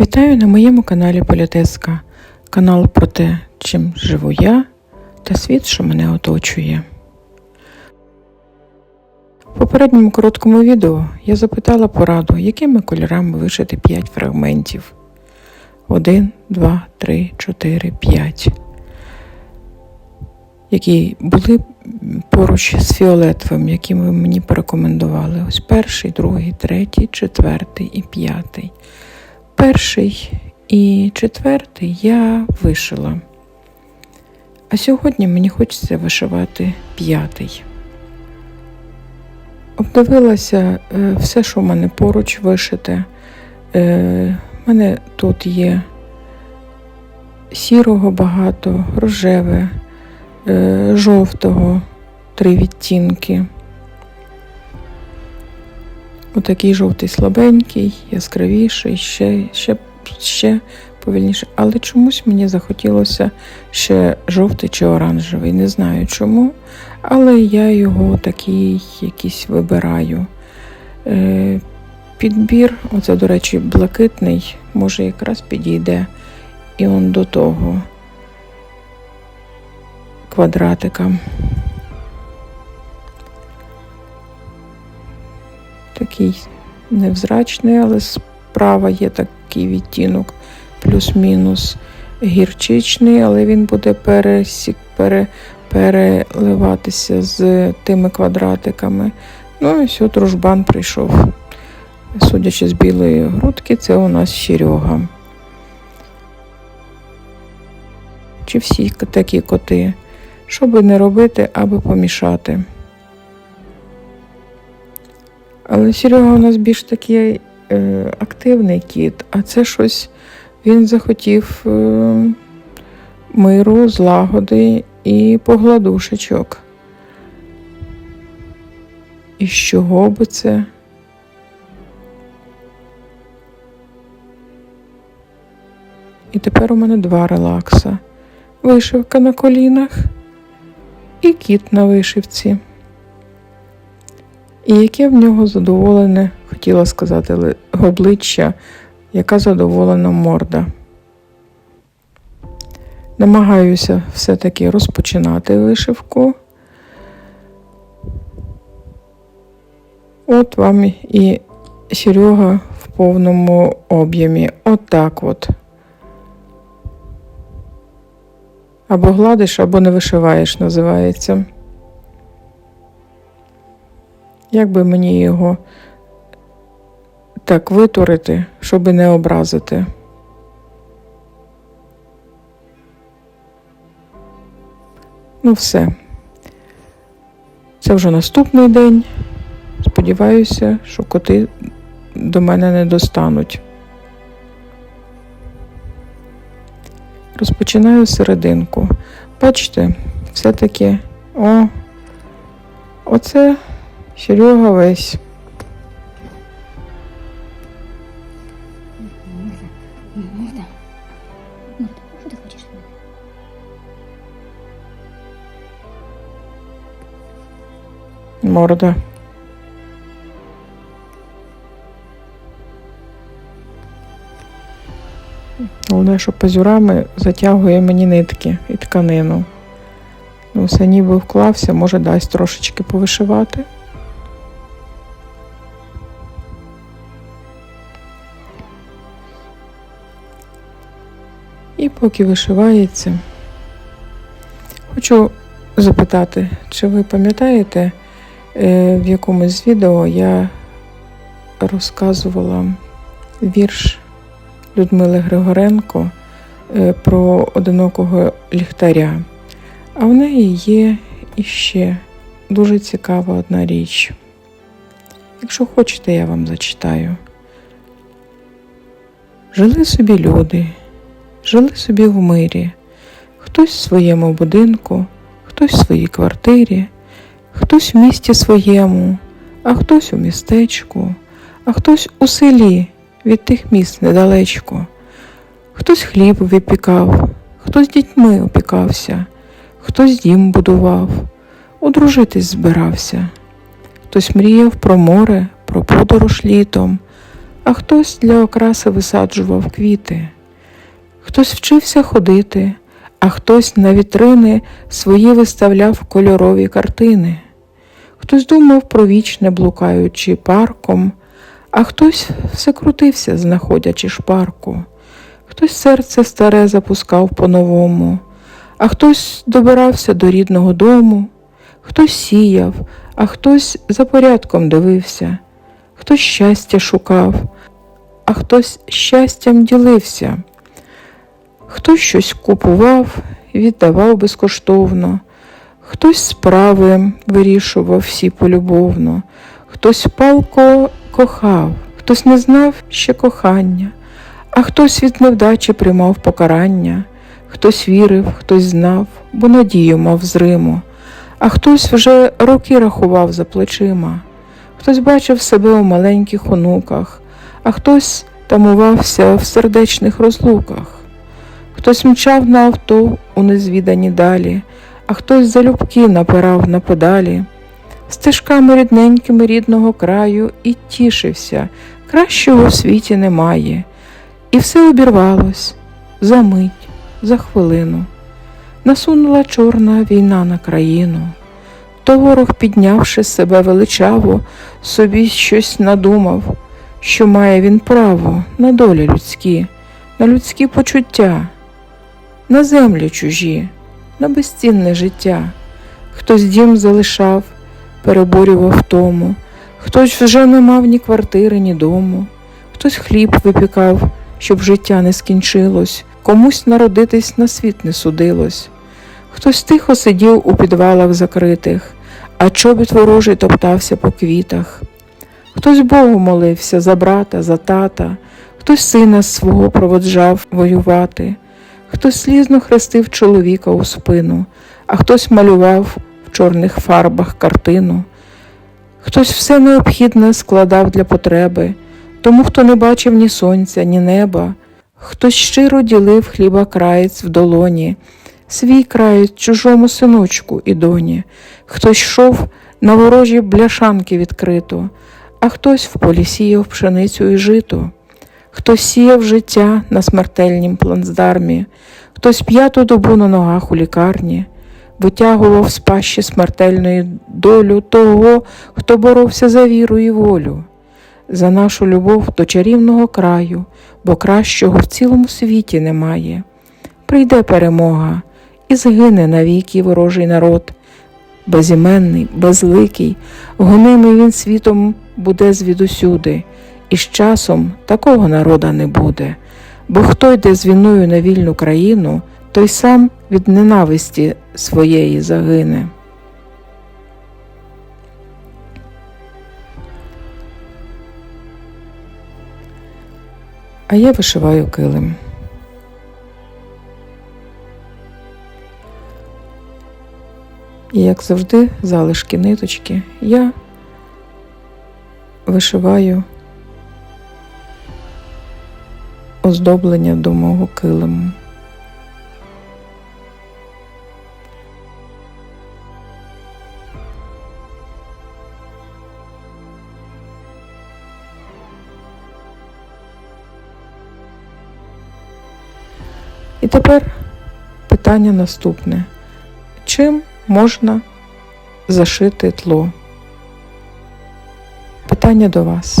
Вітаю на моєму каналі Політеска, канал про те, чим живу я та світ, що мене оточує. В попередньому короткому відео я запитала пораду, якими кольорами вишити 5 фрагментів. 1, 2, 3, 4, 5. Які були поруч з фіолетовим, які ви мені порекомендували. Ось перший, другий, третій, четвертий і п'ятий. Перший і четвертий я вишила. А сьогодні мені хочеться вишивати п'ятий. Обдивилася е, все, що в мене поруч вишите. Е, У мене тут є сірого багато, рожеве, е, жовтого, три відтінки. Отакий жовтий слабенький, яскравіший, ще, ще, ще повільніше. Але чомусь мені захотілося ще жовтий чи оранжевий. Не знаю чому, але я його такий якийсь вибираю. Е, Підбір, оце, до речі, блакитний, може якраз підійде і он до того квадратика. Такий невзрачний, але справа є такий відтінок, плюс-мінус гірчичний, але він буде пересік, пере, переливатися з тими квадратиками. Ну і все, дружбан прийшов. Судячи з білої грудки, це у нас Серега. Чи всі такі коти? Що би не робити, аби помішати. Але Серега у нас більш такий е, активний кіт, а це щось він захотів е, миру, злагоди і погладушечок. І з чого би це? І тепер у мене два релакса. Вишивка на колінах і кіт на вишивці. І яке в нього задоволене, хотіла сказати, обличчя, яка задоволена морда. Намагаюся все-таки розпочинати вишивку. От вам і Серега в повному об'ємі. От так от. Або гладиш, або не вишиваєш, називається. Як би мені його так витурити, щоб не образити? Ну, все. Це вже наступний день. Сподіваюся, що коти до мене не достануть. Розпочинаю серединку. Бачите, все-таки о, оце Серега весь. Морда. Головне, що пазюрами затягує мені нитки і тканину. Ну, все ніби вклався, може дасть трошечки повишивати. І поки вишивається, хочу запитати, чи ви пам'ятаєте, е, в якомусь з відео я розказувала вірш Людмили Григоренко е, про одинокого ліхтаря. А в неї є іще дуже цікава одна річ. Якщо хочете, я вам зачитаю. Жили собі люди, жили собі в мирі, хтось в своєму будинку, хтось в своїй квартирі, хтось в місті своєму, а хтось у містечку, а хтось у селі від тих міст недалечко. Хтось хліб випікав, хтось дітьми опікався, хтось дім будував, одружитись збирався, хтось мріяв про море, про подорож літом, а хтось для окраси висаджував квіти. Хтось вчився ходити, а хтось на вітрини свої виставляв кольорові картини. Хтось думав про вічне, блукаючи парком, а хтось все крутився, знаходячи шпарку. Хтось серце старе запускав по-новому, а хтось добирався до рідного дому, хтось сіяв, а хтось за порядком дивився, хтось щастя шукав, а хтось щастям ділився. Хтось щось купував, віддавав безкоштовно, хтось справи вирішував всі полюбовно, хтось палко кохав, хтось не знав ще кохання, а хтось від невдачі приймав покарання, хтось вірив, хтось знав, бо надію мав зриму, а хтось вже роки рахував за плечима, хтось бачив себе у маленьких онуках, а хтось тамувався в сердечних розлуках. Хтось мчав на авто у незвідані далі, а хтось залюбки напирав на педалі, стежками рідненькими рідного краю і тішився, кращого в світі немає. І все обірвалось за мить, за хвилину. Насунула чорна війна на країну. То ворог, піднявши себе величаво, собі щось надумав, що має він право на долі людські, на людські почуття на землі чужі, на безцінне життя. Хтось дім залишав, переборював тому, хтось вже не мав ні квартири, ні дому, хтось хліб випікав, щоб життя не скінчилось, комусь народитись на світ не судилось. Хтось тихо сидів у підвалах закритих, а чобіт ворожий топтався по квітах. Хтось Богу молився за брата, за тата, хтось сина свого проводжав воювати. Хтось слізно хрестив чоловіка у спину, а хтось малював в чорних фарбах картину. Хтось все необхідне складав для потреби, тому хто не бачив ні сонця, ні неба, хтось щиро ділив хліба краєць в долоні, свій краєць чужому синочку і доні, хтось йшов на ворожі бляшанки відкрито, а хтось в полі сіяв пшеницю і жито. Хтось сіяв життя на смертельнім плацдармі, хтось п'яту добу на ногах у лікарні, витягував з пащі смертельної долю того, хто боровся за віру і волю, за нашу любов до чарівного краю, бо кращого в цілому світі немає. Прийде перемога і згине навіки ворожий народ. Безіменний, безликий, гонимий він світом буде звідусюди. І з часом такого народа не буде, бо хто йде з війною на вільну країну, той сам від ненависті своєї загине. А я вишиваю килим. І як завжди, залишки ниточки я вишиваю оздоблення до мого килиму. І тепер питання наступне. Чим можна зашити тло? Питання до вас.